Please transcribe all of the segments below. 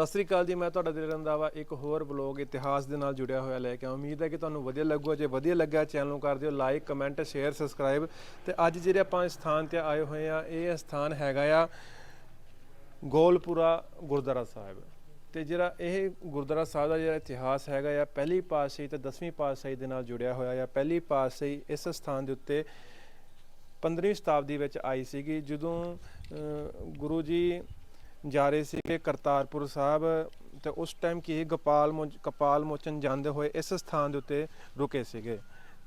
ਸਤਿ ਸ੍ਰੀ ਅਕਾਲ ਜੀ, ਮੈਂ ਤੁਹਾਡਾ ਦਿਲ ਰੰਦਾਵਾ ਇੱਕ ਹੋਰ ਬਲੌਗ ਇਤਿਹਾਸ ਦੇ ਨਾਲ ਜੁੜਿਆ ਹੋਇਆ ਲੈ ਕੇ ਆਇਆ। ਉਮੀਦ ਹੈ ਕਿ ਤੁਹਾਨੂੰ ਵਧੀਆ ਲੱਗੂਗਾ। ਜੇ ਵਧੀਆ ਲੱਗਿਆ ਚੈਨਲ ਨੂੰ ਕਰ ਦਿਓ ਲਾਈਕ, ਕਮੈਂਟ, ਸ਼ੇਅਰ, ਸਬਸਕ੍ਰਾਈਬ। ਤੇ ਅੱਜ ਜਿਹੜੇ ਆਪਾਂ ਇਸ ਸਥਾਨ ਤੇ ਆਏ ਹੋਏ ਆ, ਇਹ ਸਥਾਨ ਹੈਗਾ ਆ ਗੋਲਪੁਰਾ ਗੁਰਦੁਆਰਾ ਸਾਹਿਬ। ਤੇ ਜਿਹੜਾ ਇਹ ਗੁਰਦੁਆਰਾ ਸਾਹਿਬ ਦਾ ਜਿਹੜਾ ਇਤਿਹਾਸ ਹੈਗਾ ਆ, ਪਹਿਲੀ ਪਾਤਸ਼ਾਹੀ ਤੇ 10ਵੀਂ ਪਾਤਸ਼ਾਹੀ ਦੇ ਨਾਲ ਜੁੜਿਆ ਹੋਇਆ ਆ। ਪਹਿਲੀ ਪਾਤਸ਼ਾਹੀ ਇਸ ਸਥਾਨ ਦੇ ਉੱਤੇ 15ਵੀਂ ਸ਼ਤਾਬਦੀ ਵਿੱਚ ਆਈ ਸੀਗੀ, ਜਦੋਂ ਗੁਰੂ ਜੀ ਜਾ ਰਹੇ ਸੀਗੇ ਕਰਤਾਰਪੁਰ ਸਾਹਿਬ, ਤੇ ਉਸ ਟਾਈਮ ਕੀ ਗੋਪਾਲ ਮੋਚ- ਕਪਾਲ ਮੋਚਨ ਜਾਂਦੇ ਹੋਏ ਇਸ ਸਥਾਨ ਦੇ ਉੱਤੇ ਰੁਕੇ ਸੀਗੇ।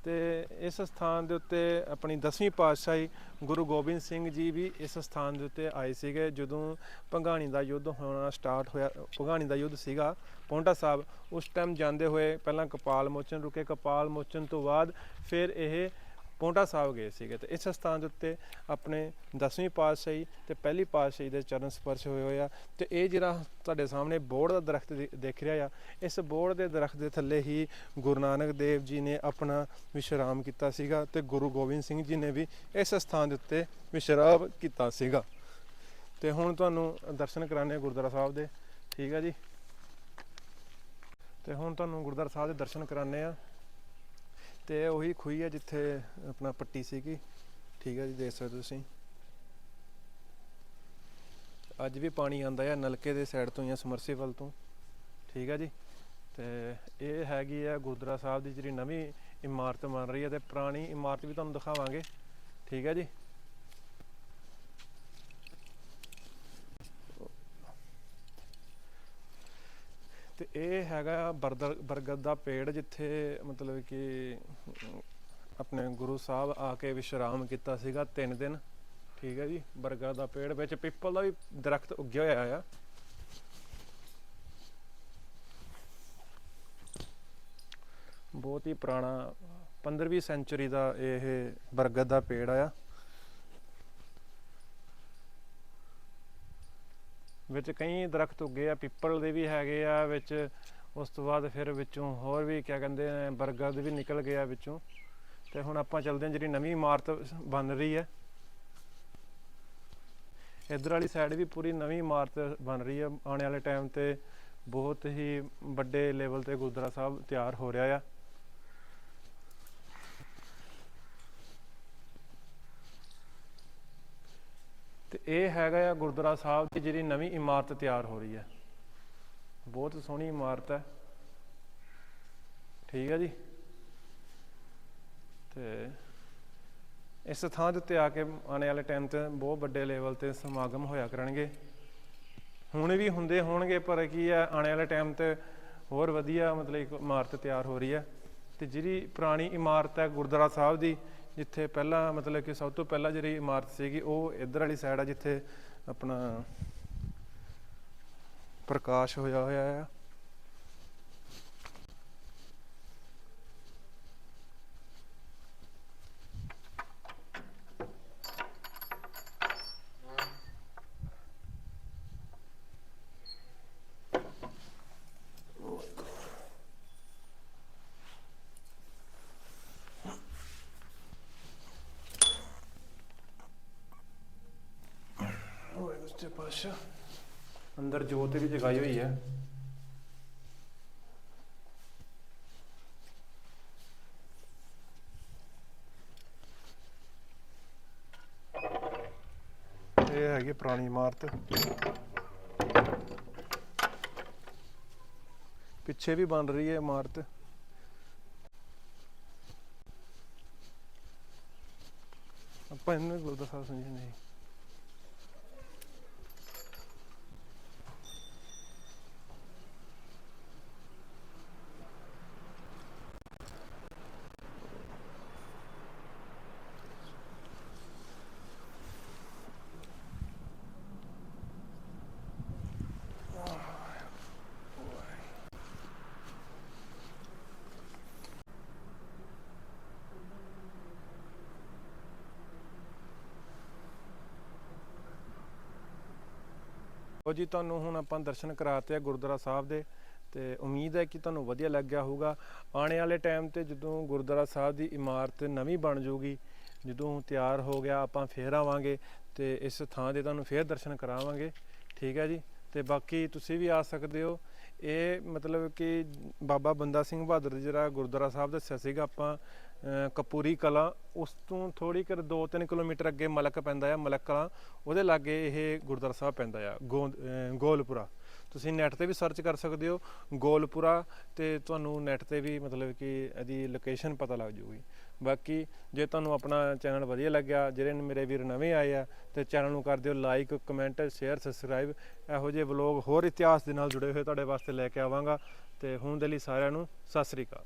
ਤੇ ਇਸ ਸਥਾਨ ਦੇ ਉੱਤੇ ਆਪਣੀ 10ਵੀਂ ਪਾਤਸ਼ਾਹੀ ਗੁਰੂ ਗੋਬਿੰਦ ਸਿੰਘ ਜੀ ਵੀ ਇਸ ਸਥਾਨ ਦੇ ਉੱਤੇ ਆਏ ਸੀਗੇ। ਜਦੋਂ ਭੰਗਾਣੀ ਦਾ ਯੁੱਧ ਹੋਣਾ ਸਟਾਰਟ ਹੋਇਆ, ਭੰਗਾਣੀ ਦਾ ਯੁੱਧ ਸੀਗਾ ਪੌਂਟਾ ਸਾਹਿਬ, ਉਸ ਟਾਈਮ ਜਾਂਦੇ ਹੋਏ ਪਹਿਲਾਂ ਕਪਾਲ ਮੋਚਨ ਰੁਕੇ। ਕਪਾਲ ਮੋਚਨ ਤੋਂ ਬਾਅਦ ਫਿਰ ਇਹ ਪੌਂਟਾ ਸਾਹਿਬ ਗਏ ਸੀਗੇ ਤੇ ਇਸ ਸਥਾਨ ਦੇ ਉੱਤੇ ਆਪਣੇ 10ਵੀਂ ਪਾਤਸ਼ਾਹੀ ਤੇ ਪਹਿਲੀ ਪਾਤਸ਼ਾਹੀ ਦੇ ਚਰਨ ਸਪਰਸ਼ ਹੋਏ ਹੋਏ ਆ ਤੇ ਇਹ ਜਿਹੜਾ ਤੁਹਾਡੇ ਸਾਹਮਣੇ ਬੋੜ ਦਾ ਦਰਖਤ ਦਿ- ਦਿਖ ਰਿਹਾ ਆ, ਇਸ ਬੋੜ ਦੇ ਦਰਖਤ ਦੇ ਥੱਲੇ ਹੀ ਗੁਰੂ ਨਾਨਕ ਦੇਵ ਜੀ ਨੇ ਆਪਣਾ ਵਿਸ਼ਰਾਮ ਕੀਤਾ ਸੀਗਾ ਤੇ ਗੁਰੂ ਗੋਬਿੰਦ ਸਿੰਘ ਜੀ ਨੇ ਵੀ ਇਸ ਸਥਾਨ ਦੇ ਉੱਤੇ ਵਿਸ਼ਰਾਮ ਕੀਤਾ ਸੀਗਾ। ਤੇ ਹੁਣ ਤੁਹਾਨੂੰ ਦਰਸ਼ਨ ਕਰਾਣੇ ਗੁਰਦੁਆਰਾ ਸਾਹਿਬ ਦੇ, ਠੀਕ ਆ ਜੀ? ਤੇ ਹੁਣ ਤੁਹਾਨੂੰ ਗੁਰਦੁਆਰਾ ਸਾਹਿਬ ਦੇ ਦਰਸ਼ਨ ਕਰਾਣੇ ਆ ਤੇ ਉਹੀ ਖੂਹੀ ਹੈ ਜਿੱਥੇ ਆਪਣਾ ਪੱਟੀ ਸੀਗੀ। ਠੀਕ ਹੈ ਜੀ, ਦੇਖ ਸਕਦੇ ਤੁਸੀਂ। ਅੱਜ ਵੀ ਪਾਣੀ ਆਂਦਾ ਹੈ ਨਲਕੇ ਦੇ ਸਾਈਡ ਤੋਂ ਜਾਂ ਸਮਰਸੀਬਲ ਤੋਂ। ਠੀਕ ਹੈ ਜੀ, ਤੇ ਇਹ ਹੈਗੀ ਹੈ ਗੁਰਦੁਆਰਾ ਸਾਹਿਬ ਦੀ ਜਿਹੜੀ ਨਵੀਂ ਇਮਾਰਤ ਬਣ ਰਹੀ ਹੈ ਤੇ ਪੁਰਾਣੀ ਇਮਾਰਤ ਵੀ ਤੁਹਾਨੂੰ ਦਿਖਾਵਾਂਗੇ। ਠੀਕ ਹੈ ਜੀ ਤੇ ਇਹ ਹੈਗਾ ਬਰਦਰ, ਬਰਗਦ ਦਾ ਪੇੜ ਜਿੱਥੇ ਮਤਲਬ ਕਿ ਆਪਣੇ ਗੁਰੂ ਸਾਹਿਬ ਆ ਕੇ ਵਿਸ਼ਰਾਮ ਕੀਤਾ ਸੀਗਾ 3 ਦਿਨ। ਠੀਕ ਹੈ ਜੀ, ਬਰਗਦ ਦਾ ਪੇੜ ਵਿੱਚ ਪਿੱਪਲ ਦਾ ਵੀ ਦਰਖਤ ਉੱਗਿਆ ਹੋਇਆ ਆ। ਬਹੁਤ ਹੀ ਪੁਰਾਣਾ 15ਵੀਂ ਸੈਂਚੁਰੀ ਦਾ ਇਹ ਬਰਗਦ ਦਾ ਪੇੜ ਆ। ਵਿੱਚ ਕਈ ਦਰਖਤ ਉੱਗੇ ਆ, ਪਿੱਪਲ ਦੇ ਵੀ ਹੈਗੇ ਆ ਵਿੱਚ, ਉਸ ਤੋਂ ਬਾਅਦ ਫਿਰ ਵਿੱਚੋਂ ਹੋਰ ਵੀ ਕਿਆ ਕਹਿੰਦੇ ਨੇ ਬਰਗਦ ਵੀ ਨਿਕਲ ਗਿਆ ਵਿੱਚੋਂ। ਤੇ ਹੁਣ ਆਪਾਂ ਚੱਲਦੇ ਹਾਂ, ਜਿਹੜੀ ਨਵੀਂ ਇਮਾਰਤ ਬਣ ਰਹੀ ਹੈ। ਇਧਰ ਵਾਲੀ ਸਾਈਡ ਵੀ ਪੂਰੀ ਨਵੀਂ ਇਮਾਰਤ ਬਣ ਰਹੀ ਹੈ। ਆਉਣ ਵਾਲੇ ਟਾਈਮ ਤੇ ਬਹੁਤ ਹੀ ਵੱਡੇ ਲੈਵਲ ਤੇ ਗੁਰਦੁਆਰਾ ਸਾਹਿਬ ਤਿਆਰ ਹੋ ਰਿਹਾ ਆ। ਇਹ ਹੈਗਾ ਆ ਗੁਰਦੁਆਰਾ ਸਾਹਿਬ ਦੀ ਜਿਹੜੀ ਨਵੀਂ ਇਮਾਰਤ ਤਿਆਰ ਹੋ ਰਹੀ ਹੈ। ਬਹੁਤ ਸੋਹਣੀ ਇਮਾਰਤ ਹੈ। ਠੀਕ ਹੈ ਜੀ। ਤੇ ਇਸ ਥਾਂ ਦੇ ਉੱਤੇ ਆ ਕੇ ਆਉਣ ਵਾਲੇ ਟਾਈਮ ਤੇ ਬਹੁਤ ਵੱਡੇ ਲੈਵਲ ਤੇ ਸਮਾਗਮ ਹੋਇਆ ਕਰਨਗੇ। ਹੁਣ ਵੀ ਹੁੰਦੇ ਹੋਣਗੇ, ਪਰ ਕੀ ਹੈ, ਆਉਣ ਵਾਲੇ ਟਾਈਮ ਤੇ ਹੋਰ ਵਧੀਆ ਮਤਲਬ ਇੱਕ ਇਮਾਰਤ ਤਿਆਰ ਹੋ ਰਹੀ ਹੈ। ਤੇ ਜਿਹੜੀ ਪੁਰਾਣੀ ਇਮਾਰਤ ਹੈ ਗੁਰਦੁਆਰਾ ਸਾਹਿਬ ਦੀ ਜਿੱਥੇ ਪਹਿਲਾਂ, ਮਤਲਬ ਕਿ ਸਭ ਤੋਂ ਪਹਿਲਾਂ ਜਿਹੜੀ ਇਮਾਰਤ ਸੀਗੀ, ਉਹ ਇੱਧਰ ਵਾਲੀ ਸਾਈਡ ਆ, ਜਿੱਥੇ ਆਪਣਾ ਪ੍ਰਕਾਸ਼ ਹੋਇਆ ਹੋਇਆ ਆ। ਓਏ ਉਸਤੇ ਅੰਦਰ ਜੋਤ ਵੀ ਜਗਾਈ ਹੋਈ ਹੈ। ਇਹ ਹੈਗੀ ਪੁਰਾਣੀ ਇਮਾਰਤ। ਪਿੱਛੇ ਵੀ ਬਣ ਰਹੀ ਹੈ ਇਮਾਰਤ। ਆਪਾਂ ਇਹਨੂੰ ਗੁਰਦੁਆਰਾ ਸਾਹਿਬ ਸਮਝਦੇ ਹਾਂ ਉਹ ਜੀ, ਤੁਹਾਨੂੰ ਹੁਣ ਆਪਾਂ ਦਰਸ਼ਨ ਕਰਾਤੇ ਆ ਗੁਰਦੁਆਰਾ ਸਾਹਿਬ ਦੇ ਤੇ ਉਮੀਦ ਹੈ ਕਿ ਤੁਹਾਨੂੰ ਵਧੀਆ ਲੱਗਿਆ ਹੋਊਗਾ। ਆਉਣੇ ਵਾਲੇ ਟਾਈਮ ਤੇ ਜਦੋਂ ਗੁਰਦੁਆਰਾ ਸਾਹਿਬ ਦੀ ਇਮਾਰਤ ਨਵੀਂ ਬਣ ਜਾਊਗੀ, ਜਦੋਂ ਤਿਆਰ ਹੋ ਗਿਆ, ਆਪਾਂ ਫੇਰ ਆਵਾਂਗੇ ਤੇ ਇਸ ਥਾਂ ਦੇ ਤੁਹਾਨੂੰ ਫੇਰ ਦਰਸ਼ਨ ਕਰਾਵਾਂਗੇ। ਠੀਕ ਹੈ ਜੀ? ਤੇ ਬਾਕੀ ਤੁਸੀਂ ਵੀ ਆ ਸਕਦੇ ਹੋ। ਇਹ ਮਤਲਬ ਕਿ ਬਾਬਾ ਬੰਦਾ ਸਿੰਘ ਬਹਾਦਰ ਜਿਹੜਾ ਗੁਰਦੁਆਰਾ ਸਾਹਿਬ ਦੱਸਿਆ ਸੀਗਾ ਆਪਾਂ ਕਪੂਰੀ ਕਲਾਂ, ਉਸ ਤੋਂ ਥੋੜੀ ਕਰ 2-3 ਕਿਲੋਮੀਟਰ ਅੱਗੇ ਮਲਕ ਪੈਂਦਾ ਆ, ਮਲਕ ਕਲਾਂ, ਉਹਦੇ ਲਾਗੇ ਇਹ ਗੁਰਦੁਆਰਾ ਸਾਹਿਬ ਪੈਂਦਾ ਆ, ਗੋਂਦ- ਗੋਲਪੁਰਾ। ਤੁਸੀਂ ਨੈਟ ਤੇ ਵੀ ਸਰਚ ਕਰ ਸਕਦੇ ਹੋ, ਗੋਲਪੁਰਾ, ਤੇ ਤੁਹਾਨੂੰ ਨੈਟ ਤੇ ਵੀ ਮਤਲਬ ਕਿ ਇਹਦੀ ਲੋਕੇਸ਼ਨ ਪਤਾ ਲੱਗ ਜੂਗੀ। ਬਾਕੀ ਜੇ ਤੁਹਾਨੂੰ ਆਪਣਾ ਚੈਨਲ ਵਧੀਆ ਲੱਗਿਆ, ਜਿਹੜੇ ਮੇਰੇ ਵੀਰ ਨਵੇਂ ਆਏ ਆ, ਤੇ ਚੈਨਲ ਨੂੰ ਕਰ ਦਿਓ ਲਾਈਕ ਕਮੈਂਟ ਸ਼ੇਅਰ ਸਬਸਕ੍ਰਾਈਬ ਇਹੋ ਜਿਹੇ ਵਲੋਗ ਹੋਰ ਇਤਿਹਾਸ ਦੇ ਨਾਲ ਜੁੜੇ ਹੋਏ ਤੁਹਾਡੇ ਵਾਸਤੇ ਲੈ ਕੇ ਆਵਾਂਗਾ। ਤੇ ਹੁਣ ਦੇ ਲਈ ਸਾਰਿਆਂ ਨੂੰ ਸਤਿ ਸ੍ਰੀ ਅਕਾਲ।